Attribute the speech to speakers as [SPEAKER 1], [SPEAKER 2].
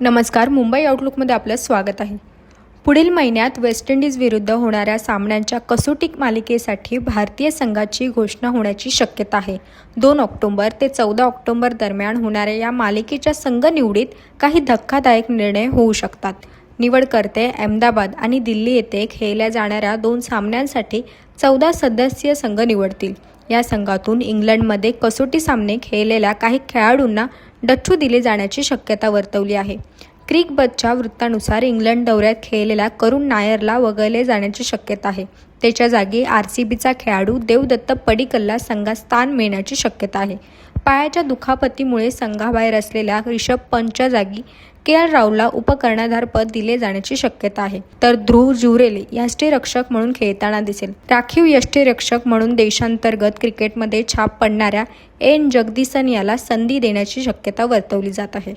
[SPEAKER 1] नमस्कार मुंबई आउटलुकमध्ये आपलं स्वागत आहे. पुढील महिन्यात वेस्ट इंडिज विरुद्ध होणाऱ्या सामन्यांच्या कसोटी मालिकेसाठी भारतीय संघाची घोषणा होण्याची शक्यता आहे. दोन ऑक्टोबर ते चौदा ऑक्टोबर दरम्यान होणाऱ्या या मालिकेच्या संघ निवडीत काही धक्कादायक निर्णय होऊ शकतात. निवडकर्ते अहमदाबाद आणि दिल्ली येथे खेळल्या जाणाऱ्या दोन सामन्यांसाठी चौदा सदस्यीय संघ निवडतील. या संघातून इंग्लंडमध्ये कसोटी सामने खेळलेल्या काही खेळाडूंना डच्चू दिले जाण्याची शक्यता वर्तवली आहे. क्रिकबतच्या वृत्तानुसार इंग्लंड दौऱ्यात खेळलेल्या करुण नायरला वगळले जाण्याची शक्यता आहे. त्याच्या जागी आर सी बीचा खेळाडू देवदत्त पडिकलला संघात स्थान मिळण्याची शक्यता आहे. पायाच्या दुखापतीमुळे संघाबाहेर असलेल्या रिषभ पंतच्या जागी के एल राहुलला उपकर्णधारपद दिले जाण्याची शक्यता आहे. तर ध्रुव जुरेले यष्टीरक्षक म्हणून खेळताना दिसेल. राखीव यष्टीरक्षक म्हणून देशांतर्गत क्रिकेटमध्ये छाप पडणाऱ्या एन जगदीसन याला संधी देण्याची शक्यता वर्तवली जात आहे.